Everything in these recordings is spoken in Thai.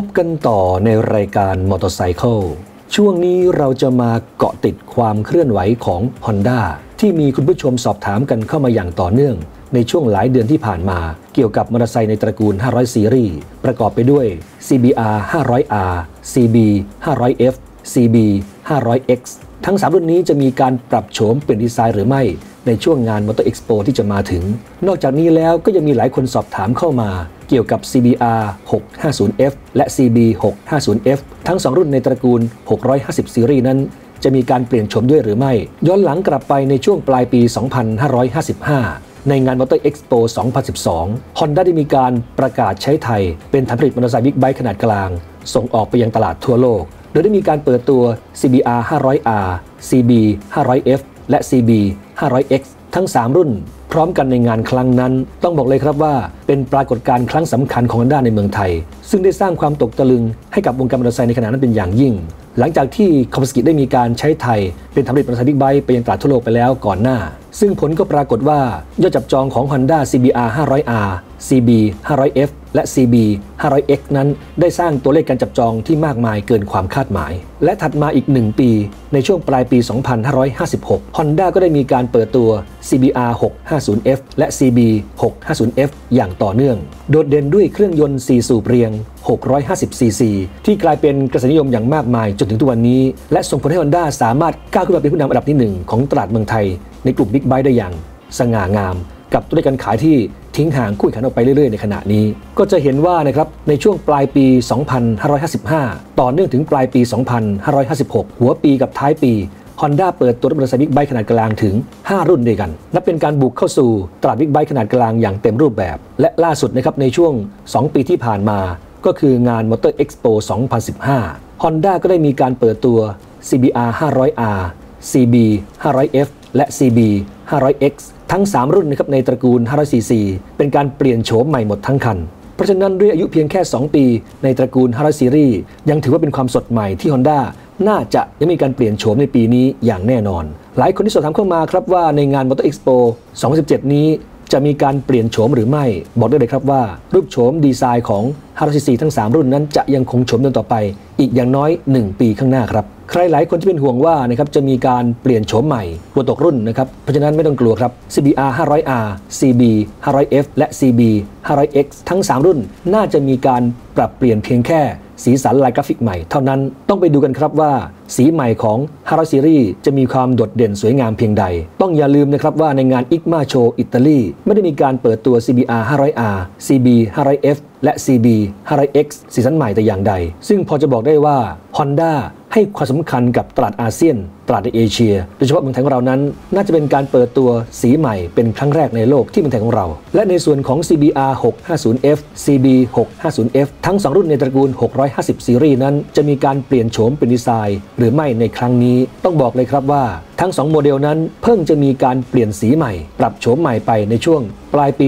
พบกันต่อในรายการมอเตอร์ไซค์ช่วงนี้เราจะมาเกาะติดความเคลื่อนไหวของ Honda ที่มีคุณผู้ชมสอบถามกันเข้ามาอย่างต่อเนื่อง ในช่วงหลายเดือนที่ผ่านมา เกี่ยวกับมอเตอร์ไซค์ในตระกูล 500 ซีรีส์ ประกอบไปด้วย CBR 500R CB 500F CB 500X ทั้ง 3 รุ่นนี้จะมีการปรับโฉมเปลี่ยนดีไซน์หรือไม่ ในช่วงงาน Motor Expo ที่จะมาถึง นอกจากนี้แล้วก็ยังมีหลายคนสอบถามเข้ามา เกี่ยวกับ CBR 650F และ CB 650F ทั้ง 2 รุ่นในตระกูล 650 ซีรีส์นั้น จะมีการเปลี่ยนโฉมด้วยหรือไม่ ย้อนหลังกลับไปในช่วงปลายปี 2555ในงาน Motor Expo 2012 Honda ได้มีการประกาศใช้ไทย เป็นฐานผลิตมอเตอร์ไซค์บิ๊กไบค์ขนาดกลาง ส่งออกไปยังตลาดทั่วโลก ดยได้มีการเปิดตัว CBR 500R CB 500F และ CB 500X ทั้ง 3 รุ่น พร้อมกันในงานครั้งนั้น ต้องบอกเลยครับว่า เป็นปรากฏการณ์ครั้งสำคัญของ Honda ในเมืองไทย ซึ่งได้สร้างความตกตะลึงให้กับวงการมอเตอร์ไซค์ในขณะนั้นเป็นอย่างยิ่ง หลังจากที่คอมสกิได้มีการใช้ไทย เป็นฐานผลิตมอเตอร์ไซค์บิ๊กไบค์ไปยังตลาดทั่วโลกไปแล้วก่อนหน้า ซึ่งผลก็ปรากฏว่ายอดจับจองของ Honda CBR 500R CB 500F และ CB 500X นั้นได้สร้างตัวเลขการจับจองที่มากมายเกินความคาดหมาย และถัดมาอีก 1 ปี ในช่วงปลายปี 2556 Honda ก็ได้มีการเปิดตัว CBR 650F และ CB 650F อย่างต่อเนื่อง โดดเด่นด้วยเครื่องยนต์ 4 สูบเรียง 650cc ที่กลายเป็นกระแสนิยมอย่างมากมายจนถึงทุกวันนี้ และส่งผลให้ Honda สามารถก้าวขึ้นมาเป็นผู้นำอันดับที่ 1 ของตลาดเมืองไทย ในกลุ่มบิ๊กไบค์ได้อย่างสง่างาม กับตัวเลขการขายที่ทิ้งห่างคู่แข่งออกไปเรื่อยๆ ในขณะนี้ ก็จะเห็นว่านะครับในช่วงปลายปี 2555 ต่อเนื่องถึงปลายปี 2556 หัวปีกับท้ายปี Honda เปิดตัวรถมอเตอร์ไซค์บิ๊กไบค์ขนาดกลางถึง 5 รุ่นด้วยกัน นับเป็นการบุกเข้าสู่ตลาดบิ๊กไบค์ขนาดกลางอย่างเต็มรูปแบบ และล่าสุดนะครับในช่วง 2 ปีที่ผ่านมา ก็คืองาน Motor Expo 2015 Honda ก็ได้มีการเปิดตัว CBR 500R CB 500F และ CB 500X ทั้ง 3 รุ่นนะครับในตระกูล 500cc เป็นการเปลี่ยนโฉมใหม่หมดทั้งคัน เพราะฉะนั้นด้วยอายุเพียงแค่ 2 ปี ในตระกูล 500 ซีรีส์ยังถือว่าเป็นความสดใหม่ที่ Honda น่าจะยังมีการเปลี่ยนโฉมในปีนี้อย่างแน่นอน หลายคนที่สอบถามเข้ามาครับว่าในงาน Motor Expo 2017 นี้จะมีการเปลี่ยนโฉมหรือไม่ บอกได้เลยครับว่า รูปโฉมดีไซน์ของ 500cc ทั้ง 3 รุ่นนั้นจะยังคงโฉมเดินต่อไป อีกอย่างน้อย 1 ปีข้างหน้าครับ ใครหลายคนที่เป็นห่วงว่านะครับจะมีการเปลี่ยนโฉมใหม่หัวตกรุ่นนะครับเพราะฉะนั้นไม่ต้องกลัวครับ CBR 500R CB 500F และ CB 500X ทั้ง 3 รุ่น น่าจะมีการปรับเปลี่ยนเพียงแค่สีสันลายกราฟิกใหม่เท่านั้นต้องไปดูกันครับว่า สีใหม่ของ500ซีรีส์จะมีความโดดเด่นสวยงามเพียงใด ต้องอย่าลืมนะครับว่าในงาน ICMA Show อิตาลีไม่ได้มีการเปิดตัว CBR 500R CB 500F และ CB 500X สีสันใหม่แต่อย่างใด ซึ่งพอจะบอกได้ว่า Honda ให้ความสำคัญกับตลาดอาเซียน ตลาดในเอเชีย โดยเฉพาะเมืองไทยของเรานั้น น่าจะเป็นการเปิดตัวสีใหม่เป็นครั้งแรกในโลกที่เมืองไทยของเรา และในส่วนของ CBR 650F CB 650F ทั้ง 2 รุ่นในตระกูล 650 ซีรีส์นั้น จะมีการเปลี่ยนโฉมเป็นดีไซน์ หรือไม่ในครั้งนี้ต้องบอกเลยครับว่า ทั้ง 2 โมเดลนั้นเพิ่งจะมีการเปลี่ยนสีใหม่ ปรับโฉมใหม่ไปในช่วงปลายปี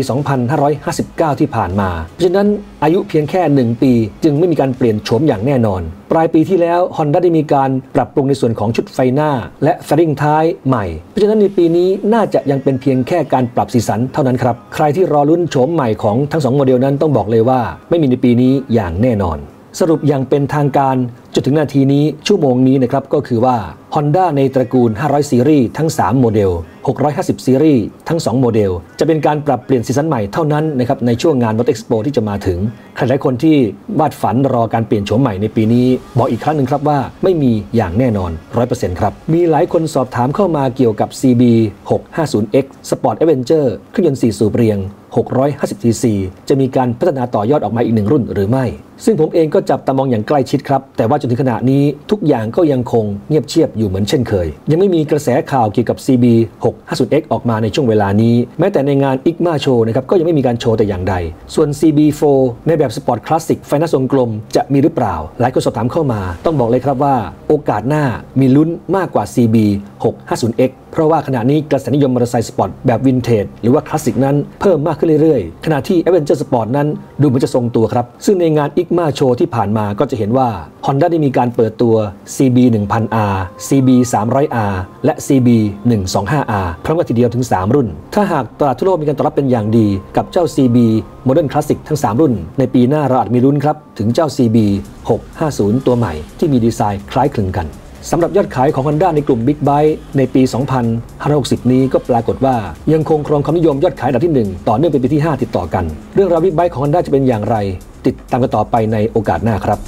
2559 ที่ผ่านมาเพราะฉะนั้นอายุเพียงแค่ 1 ปี จึงไม่มีการเปลี่ยนโฉมอย่างแน่นอน ปลายปีที่แล้ว Honda ได้มีการปรับปรุงในส่วนของชุดไฟหน้าและแฟริงท้ายใหม่ เพราะฉะนั้นในปีนี้น่าจะยังเป็นเพียงแค่การปรับสีสันเท่านั้นครับ ใครที่รอรุ่นโฉมใหม่ของทั้ง 2 โมเดลนั้นต้องบอกเลยว่า ไม่มีในปีนี้อย่างแน่นอน สรุปอย่างเป็นทางการจนถึงนาทีนี้ชั่วโมงนี้นะครับก็คือว่า Honda ในตระกูล 500 ซีรีส์ทั้ง 3 โมเดล 650 ซีรีส์ทั้ง 2 โมเดล จะเป็นการปรับเปลี่ยนซีซั่นใหม่เท่านั้นนะครับในช่วงงาน Motor Expo ที่จะมาถึง ใครหลายคนที่วาดฝันรอการเปลี่ยนโฉมใหม่ในปีนี้ บอกอีกครั้งหนึ่งครับว่าไม่มีอย่างแน่นอน 100%ครับ มีหลายคนสอบถามเข้ามาเกี่ยวกับ CB 650X Sport Adventure เครื่องยนต์4สูบเรียง 650cc จะมีการพัฒนาต่อยอดออกมาอีกหนึ่งรุ่นหรือไม่ ซึ่งผมเองก็จับตามองอย่างใกล้ชิดครับแต่ว่าจนถึงขณะนี้ทุกอย่างก็ยังคงเงียบเชียบอยู่เหมือนเช่นเคย ยังไม่มีกระแสข่าวเกี่ยวกับ CB 650X ออกมาในช่วงเวลานี้ แม้แต่ในงาน ICMA Show นะครับก็ยังไม่มีการโชว์แต่อย่างใด ส่วน CB4 ในแบบสปอร์ตคลาสสิกไฟน่าทรงกลมจะมีหรือเปล่า หลายคนสอบถามเข้ามา ต้องบอกเลยครับว่า โอกาสหน้ามีลุ้นมากกว่า CB 650X เพราะว่าขณะนี้กระแสนิยมมอเตอร์ไซค์สปอร์ตแบบวินเทจหรือว่าคลาสสิกนั้นเพิ่มมากขึ้นเรื่อยๆ ขณะที่ a v e n g e r Sport นั้นดูเหมือนจะทรงตัวครับ ซึ่งในงาน ICMA Show ที่ผ่านมาก็จะเห็นว่า Honda ได้มีการเปิดตัว CB 1000R CB 300R และ CB 125R พร้อมกันทีเดียวถึง 3 รุ่น ถ้าหากตลาดทั่วโลกมีการตอบรับเป็นอย่างดีกับเจ้า CB Modern Classic ทั้ง 3 รุ่น ในปีหน้าเราอาจมีรุ่นครับถึงเจ้า CB 650 ตัวใหม่ที่มีดีไซน์คล้ายคลึงกัน สำหรับยอดขายของ Honda ในกลุ่ม Big Bike ในปี 2560 นี้ก็ปรากฏว่ายังคงครองความนิยมยอดขายอันดับที่ 1 ต่อเนื่องเป็นปีที่ 5 ติดต่อกัน เรื่องราว Big Bike ของ Honda จะเป็นอย่างไร ติดตามกันต่อไปในโอกาสหน้าครับ